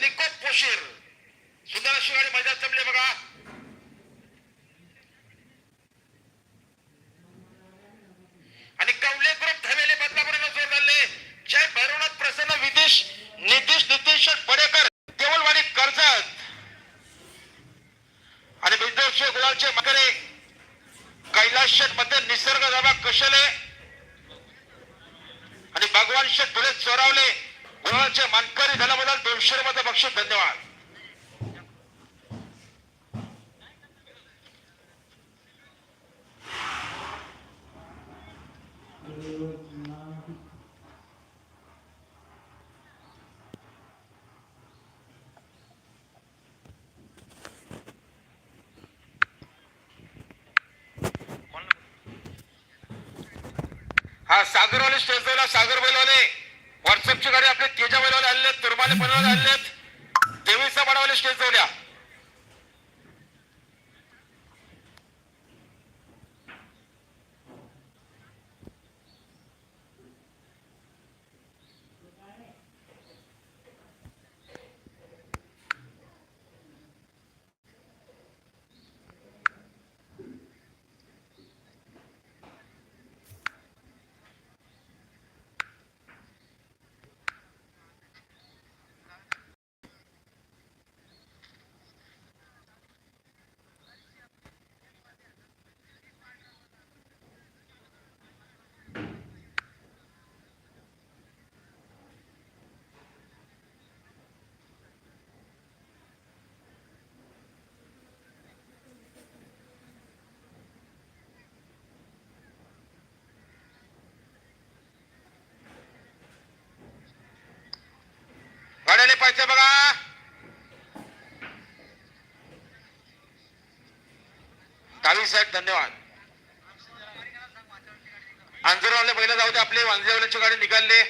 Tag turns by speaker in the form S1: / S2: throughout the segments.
S1: निकोप कोशीर सुंदर गाडी मैदान जमले बघा. आणि कवले ग्रुप धवेले बदलापूरला जोर झाले जय भैरवनाथ प्रसन्न विदेश नितीश नितीश पडेकर देवलवाडी कर्जत. आणि बिंदोरचे गुलालचे मकरे कैलास शेठमध्ये निसर्ग दाबा कशले? आणि भगवान शेठ धुळे चोरावले. गुलालचे मानकरी झाल्याबद्दल दोनशे रुपयाचा बक्षीस धन्यवाद. हा सागरवाले स्टेज बैला सागर बैलवाले. व्हॉट्सअपची गाडी आपले तेजा बैलवाले आलेले तुरमाले बैलवाले आणलेत. देवीचा बडावाले स्टेज जोड्या गाड्याले पैसे बघा. दहावी साहेब धन्यवाद. अंजरवाले पहिला जाऊ दे आपले वांजेवाल्याची गाडी निघाले.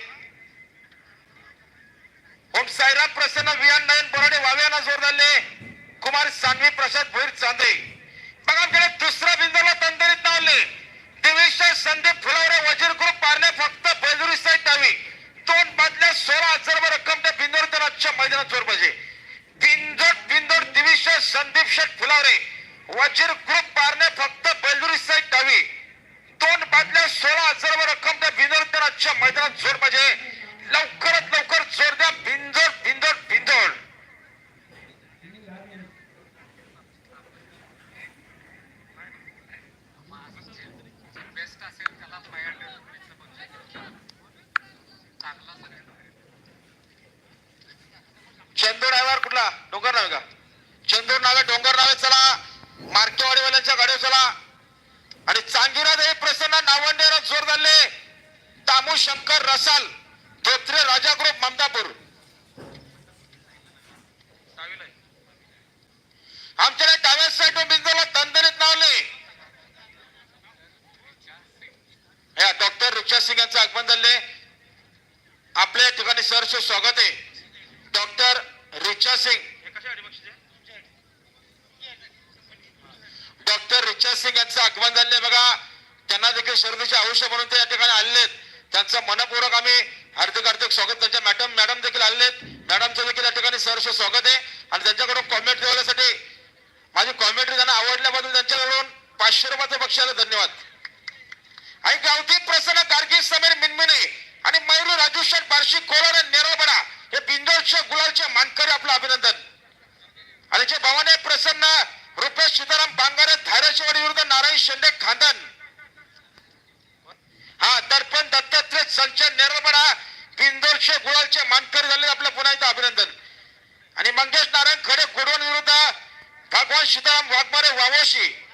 S1: ओम साईराम प्रसन्न वियान नयन बोराडे वाव्याना जोर झाले कुमार सानवी प्रसाद भोईर चांदे. बघा आमच्याकडे दुसरा बिंदूला तंदरीत नावले. दिवेश संदीप फुलावरे वजीर ग्रुप पारणे फक्त बैजुरी साईड डावी दोन बादल्या सोळा हजार रुपये रक्कम त्या बिंदोर तर आजच्या मैदानात जोर पाहिजे बिंदोड बिंदोड दिविश संदीप शेठ फुलावरे. वजीर ग्रुप पारणे फक्त बैलुरी साईड डावी. दोन बादल्या सोळा हजार रुपये रक्कम त्या बिंदोर तर आजच्या मैदानात जोर पाहिजे लवकरात लवकर जोर द्या बिंदोड बिंदोड बिंदोड चंदूर ड्रायव्हर कुठला डोंगर नाव का चंदूर नावे डोंगर नावे चला. मार्केवाडीवाल्यांच्या गाडीवर चला. आणि चांगीराज हे प्रसन्न नावंडेर जोर झाले दामू शंकर रसाल धोत्रे राजा ग्रुप ममदापूर आमच्या डाव्या साईड बिंदूला तंदरीत नावले. या डॉक्टर रुचा सिंग यांचं आगमन झाले. आपल्या ठिकाणी सरचे स्वागत आहे. Doctor Richa Singh. Doctor Richard Singh यांचं आगमन झाले बघा त्यांना देखील शर्दीचे आयुष्य म्हणून ते या ठिकाणी आलेत त्यांचं मनपूर्वक आम्ही हार्दिक हार्दिक स्वागत त्यांच्या मॅडम मॅडम देखील आलेत मॅडमचं देखील या ठिकाणी सहर्ष स्वागत आहे. आणि त्यांच्याकडून कॉमेंट देण्यासाठी माझी कॉमेंट्री त्यांना आवडल्याबद्दल त्यांच्याकडून पाचशे रुपयाचं पक्षाला धन्यवाद. आणि गावठी प्रसन्न गार्गी समीर मिनमिने आणि मयुरी राजूशन शेठ बार्शी कोलार नेरळबडा हे बिंदोरच्या गुलालच्या मानकरी आपलं अभिनंदन. आणि जे भवाने प्रसन्न रुपेश सीताराम बांगारे धाराशिवाडी विरुद्ध नारायण शेंडे खानदान. हा दर्पण दत्तात्रय संचन नेरळबडा बिंदोरचे गुळालचे मानकरी झाले आपलं पुन्हा एकदा अभिनंदन. आणि मंगेश नारायण खडे गोडवण विरुद्ध Bhagwan Sitaram Waghmare Vavoshi.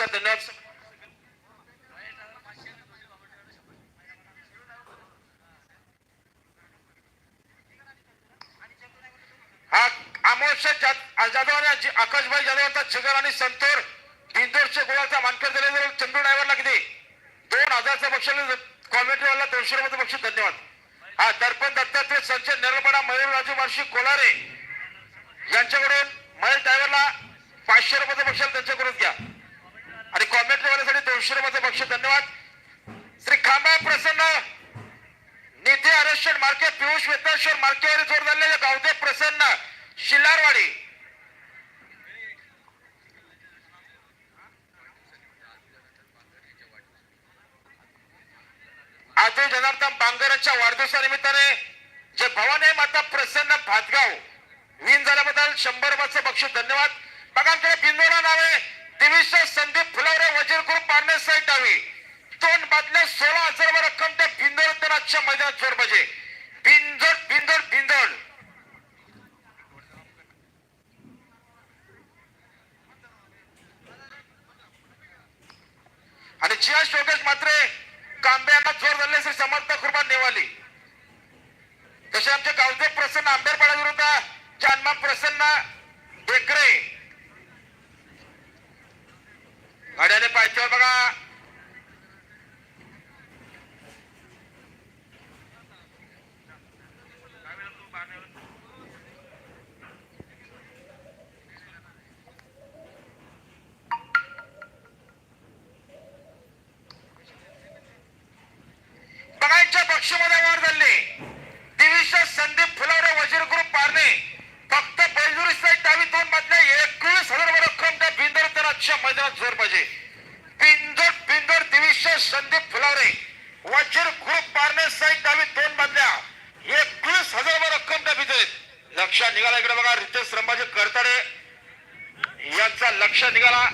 S1: Vijay the next. Sir. हा अमोल जाधव आणि आकाशभाई जाधव यांचा जिगर आणि संतोर बिंदोरचे गोळाचा मानकर दिले चंदू ड्रायव्हरला किती हजारचा पक्ष कॉमेंट्रीवाला दोनशे रुपयाचं पक्ष धन्यवाद हा दर्पण दत्तात्रय संजय निर्मळा मयूर राजू मार्शी कोलारे यांच्याकडून महेश ड्रायव्हरला पाचशे रुपयाचं पक्ष त्यांच्याकडून घ्या कॉमेंट्रीवाल्यासाठी पक्ष धन्यवाद. श्री खांबा प्रसन्न निधी आरक्षण मार्केट पियुष वेताश्वर मार्केटवर जोर झालेले गावदेव प्रसन्न शिलारवाडी. आजही जनार्दन बांगरांच्या वाढदिवसानिमित्ताने जे भवानी माता प्रसन्न भातगाव. विन झाल्याबद्दल शंभर रुपयाचं बक्षीस. धन्यवाद. बघा आमच्याकडे बिंदोरा नाव आहे. दिविशा संदीप फुलारे वजीर ग्रुप पाडण्यास साईड डावी. दोन बादल्या सोळा हजार रक्कम त्या बिंदोर तर मैदानात जोर पाहिजे बिंदोड बिंदोड बिंदोड आणि जिया शोकेश मात्र कांबे यांना जोर धरले श्री समर्थ कुर्बान नेवाली. तसे आमचे गावचे प्रसन्न आंबेरपाडा विरुद्ध जन्मा प्रसन्न डेकरे गाड्याने पायथ्यावर बघा. बघायच्या पक्षामध्ये वाढ झाली. दिविशा संदीप फुलावरे वजीर ग्रुप पारणे फक्त बैलुरी साईड डावी दोन मधल्या एकवीस हजार रुपये रक्कम त्या बिंदर तर आजच्या मैदानात जोर पाहिजे. बिंदर बिंदर दिविश संदीप फुलावरे वजीर ग्रुप पारणे साईड डावी दोन बांधल्या एकवीस हजार रक्कम त्या बिंदरीत. लक्ष निघाला इकडे बघा रितेश रंबाजी करताडे. यांचा लक्ष निघाला.